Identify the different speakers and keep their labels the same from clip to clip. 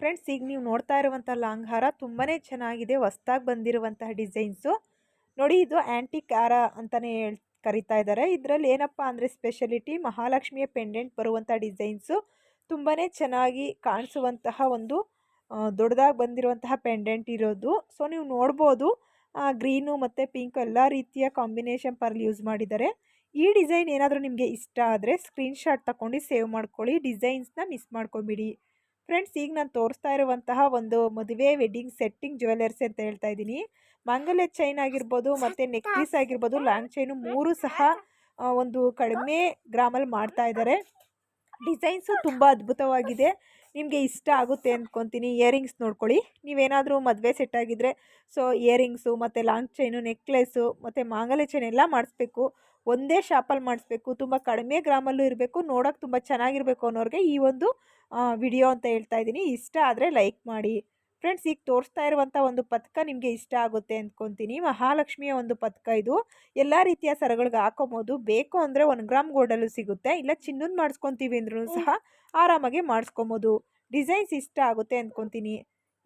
Speaker 1: Friends, ಈಗ ನೀವು ನೋಡ್ತಾ ಇರುವಂಥ ಲಾಂಗ್ ಹಾರ ತುಂಬಾ ಚೆನ್ನಾಗಿದೆ, ಹೊಸ್ದಾಗಿ ಬಂದಿರುವಂತಹ ಡಿಸೈನ್ಸು. ನೋಡಿ, ಇದು ಆ್ಯಂಟಿಕ್ ಹಾರ ಅಂತಲೇ ಹೇಳ್, ಕರಿತಾ ಇದ್ದಾರೆ. ಇದರಲ್ಲಿ ಏನಪ್ಪ ಅಂದರೆ ಸ್ಪೆಷಲಿಟಿ ಮಹಾಲಕ್ಷ್ಮಿಯ ಪೆಂಡೆಂಟ್ ಬರುವಂಥ ಡಿಸೈನ್ಸು. ತುಂಬಾ ಚೆನ್ನಾಗಿ ಕಾಣಿಸುವಂತಹ ಒಂದು ದೊಡ್ಡದಾಗಿ ಬಂದಿರುವಂತಹ ಪೆಂಡೆಂಟ್ ಇರೋದು. ಸೊ, ನೀವು ನೋಡ್ಬೋದು ಗ್ರೀನು ಮತ್ತು ಪಿಂಕ್ ಎಲ್ಲ ರೀತಿಯ ಕಾಂಬಿನೇಷನ್ ಪರ್ಲ್ ಯೂಸ್ ಮಾಡಿದ್ದಾರೆ. ಈ ಡಿಸೈನ್ ಏನಾದರೂ ನಿಮಗೆ ಇಷ್ಟ ಆದರೆ ಸ್ಕ್ರೀನ್ಶಾಟ್ ತಗೊಂಡು ಸೇವ್ ಮಾಡ್ಕೊಳ್ಳಿ. ಡಿಸೈನ್ಸ್ನ ಮಿಸ್ ಮಾಡ್ಕೊಬಿಡಿ. ಫ್ರೆಂಡ್ಸ್ ಈಗ ನಾನು ತೋರಿಸ್ತಾ ಇರುವಂತಹ ಒಂದು ಮದುವೆ ವೆಡ್ಡಿಂಗ್ ಸೆಟ್ಟಿಂಗ್ ಜ್ಯುವೆಲರ್ಸ್ ಅಂತ ಹೇಳ್ತಾ ಇದ್ದೀನಿ. ಮಂಗಲ್ಯ ಚೈನ್ ಆಗಿರ್ಬೋದು ಮತ್ತು ನೆಕ್ಲೆಸ್ ಆಗಿರ್ಬೋದು ಲಾಂಗ್ ಚೈನು ಮೂರು ಸಹ ಒಂದು ಕಡಿಮೆ ಗ್ರಾಮಲ್ಲಿ ಮಾಡ್ತಾ ಇದ್ದಾರೆ. ಡಿಸೈನ್ಸು ತುಂಬ ಅದ್ಭುತವಾಗಿದೆ. ನಿಮಗೆ ಇಷ್ಟ ಆಗುತ್ತೆ ಅಂದ್ಕೊತೀನಿ ಇಯರಿಂಗ್ಸ್ ನೋಡ್ಕೊಳ್ಳಿ. ನೀವೇನಾದರೂ ಮದುವೆ ಸೆಟ್ ಆಗಿದ್ದರೆ ಸೊ ಇಯರಿಂಗ್ಸು ಮತ್ತು ಲಾಂಗ್ ಚೈನು ನೆಕ್ಲೆಸ್ಸು ಮತ್ತು ಮಾಂಗಲ್ಯ ಚೈನ್ ಎಲ್ಲ ಮಾಡಿಸ್ಬೇಕು. ಒಂದೇ ಶಾಪಲ್ಲಿ ಮಾಡಿಸ್ಬೇಕು. ತುಂಬ ಕಡಿಮೆ ಗ್ರಾಮಲ್ಲೂ ಇರಬೇಕು. ನೋಡೋಕೆ ತುಂಬ ಚೆನ್ನಾಗಿರಬೇಕು ಅನ್ನೋರಿಗೆ ಈ ಒಂದು ವಿಡಿಯೋ ಅಂತ ಹೇಳ್ತಾ ಇದ್ದೀನಿ. ಇಷ್ಟ ಆದರೆ ಲೈಕ್ ಮಾಡಿ. ಫ್ರೆಂಡ್ಸ್ ಈಗ ತೋರಿಸ್ತಾ ಇರುವಂಥ ಒಂದು ಪದಕ ನಿಮಗೆ ಇಷ್ಟ ಆಗುತ್ತೆ ಅಂದ್ಕೊತೀನಿ ಮಹಾಲಕ್ಷ್ಮಿಯ ಒಂದು ಪದಕ ಇದು. ಎಲ್ಲ ರೀತಿಯ ಸರಗಳಿಗೆ ಹಾಕೋಬೋದು. ಬೇಕು ಅಂದರೆ ಒಂದು ಗ್ರಾಮ್ ಗೋಲ್ಡಲ್ಲೂ ಸಿಗುತ್ತೆ. ಇಲ್ಲ ಚಿನ್ನದ ಮಾಡಿಸ್ಕೊತೀವಿ ಅಂದ್ರೂ ಸಹ ಆರಾಮಾಗಿ ಮಾಡಿಸ್ಕೊಬೋದು. ಡಿಸೈನ್ಸ್ ಇಷ್ಟ ಆಗುತ್ತೆ ಅಂದ್ಕೊತೀನಿ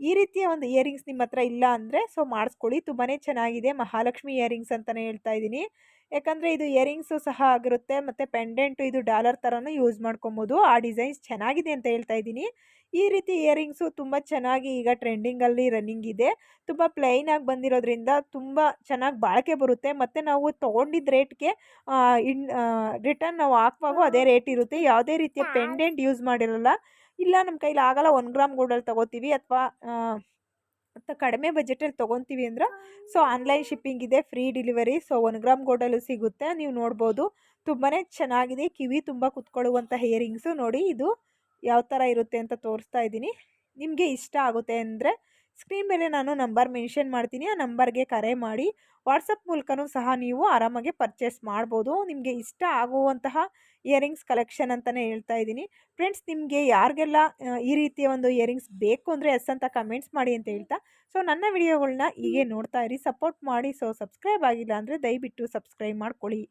Speaker 1: ಈ ರೀತಿಯ ಒಂದು ಇಯರಿಂಗ್ಸ್ ನಿಮ್ಮ ಹತ್ರ ಇಲ್ಲ ಅಂದರೆ ಸೊ ಮಾಡಿಸ್ಕೊಳ್ಳಿ. ತುಂಬಾ ಚೆನ್ನಾಗಿದೆ ಮಹಾಲಕ್ಷ್ಮಿ ಇಯರಿಂಗ್ಸ್ ಅಂತಲೇ ಹೇಳ್ತಾ ಇದ್ದೀನಿ. ಯಾಕಂದರೆ ಇದು ಇಯರಿಂಗ್ಸು ಸಹ ಆಗಿರುತ್ತೆ ಮತ್ತು ಪೆಂಡೆಂಟು ಇದು ಡಾಲರ್ ಥರನೂ ಯೂಸ್ ಮಾಡ್ಕೊಬೋದು. ಆ ಡಿಸೈನ್ಸ್ ಚೆನ್ನಾಗಿದೆ ಅಂತ ಹೇಳ್ತಾ ಇದ್ದೀನಿ. ಈ ರೀತಿ ಇಯರಿಂಗ್ಸು ತುಂಬ ಚೆನ್ನಾಗಿ ಈಗ ಟ್ರೆಂಡಿಂಗಲ್ಲಿ ರನ್ನಿಂಗ್ ಇದೆ ತುಂಬ ಪ್ಲೈನಾಗಿ ಬಂದಿರೋದ್ರಿಂದ ತುಂಬ ಚೆನ್ನಾಗಿ ಬಾಳಿಕೆ ಬರುತ್ತೆ. ಮತ್ತು ನಾವು ತೊಗೊಂಡಿದ್ದ ರೇಟ್ಗೆ ಇನ್ ರಿಟರ್ನ್ ನಾವು ಹಾಕುವಾಗೂ ಅದೇ ರೇಟ್ ಇರುತ್ತೆ. ಯಾವುದೇ ರೀತಿಯ ಪೆಂಡೆಂಟ್ ಯೂಸ್ ಮಾಡಿರಲ್ಲ. ಇಲ್ಲ ನಮ್ಮ ಕೈಲಿ ಆಗಲ್ಲ ಒಂದು ಗ್ರಾಮ್ ಗೋಲ್ಡಲ್ಲಿ ತೊಗೋತೀವಿ ಅಥವಾ ಕಡಿಮೆ ಬಜೆಟಲ್ಲಿ ತೊಗೊತೀವಿ ಅಂದ್ರೆ ಸೊ ಆನ್ಲೈನ್ ಶಿಪ್ಪಿಂಗ್ ಇದೆ free delivery so one gram ಗೋಲ್ಡಲ್ಲೂ ಸಿಗುತ್ತೆ ನೀವು ನೋಡ್ಬೋದು. ತುಂಬಾ ಚೆನ್ನಾಗಿದೆ ಕಿವಿ ತುಂಬ ಕುತ್ಕೊಳ್ಳುವಂಥ ಹಿಯರಿಂಗ್ಸು ನೋಡಿ ಇದು ಯಾವ ಥರ ಇರುತ್ತೆ ಅಂತ ತೋರಿಸ್ತಾ ಇದ್ದೀನಿ. ನಿಮಗೆ ಇಷ್ಟ ಆಗುತ್ತೆ ಅಂದರೆ ಸ್ಕ್ರೀನ್ ಮೇಲೆ ನಾನು ನಂಬರ್ ಮೆನ್ಷನ್ ಮಾಡ್ತೀನಿ, ಆ ನಂಬರ್ಗೆ ಕರೆ ಮಾಡಿ. ವಾಟ್ಸಪ್ ಮೂಲಕನೂ ಸಹ ನೀವು ಆರಾಮಾಗಿ ಪರ್ಚೇಸ್ ಮಾಡ್ಬೋದು. ನಿಮಗೆ ಇಷ್ಟ ಆಗುವಂತಹ ಇಯರಿಂಗ್ಸ್ ಕಲೆಕ್ಷನ್ ಅಂತಲೇ ಹೇಳ್ತಾ ಇದ್ದೀನಿ. ಫ್ರೆಂಡ್ಸ್, ನಿಮಗೆ ಯಾರಿಗೆಲ್ಲ ಈ ರೀತಿಯ ಒಂದು ಇಯರಿಂಗ್ಸ್ ಬೇಕು ಅಂದರೆ ಎಸ್ ಅಂತ ಕಮೆಂಟ್ಸ್ ಮಾಡಿ ಅಂತ ಹೇಳ್ತಾ. ಸೊ, ನನ್ನ ವಿಡಿಯೋಗಳನ್ನ ಹೀಗೆ ನೋಡ್ತಾ ಇರಿ. ಸಪೋರ್ಟ್ ಮಾಡಿ. ಸೊ, ಸಬ್ಸ್ಕ್ರೈಬ್ ಆಗಿಲ್ಲ ಅಂದರೆ ದಯವಿಟ್ಟು ಸಬ್ಸ್ಕ್ರೈಬ್ ಮಾಡ್ಕೊಳ್ಳಿ.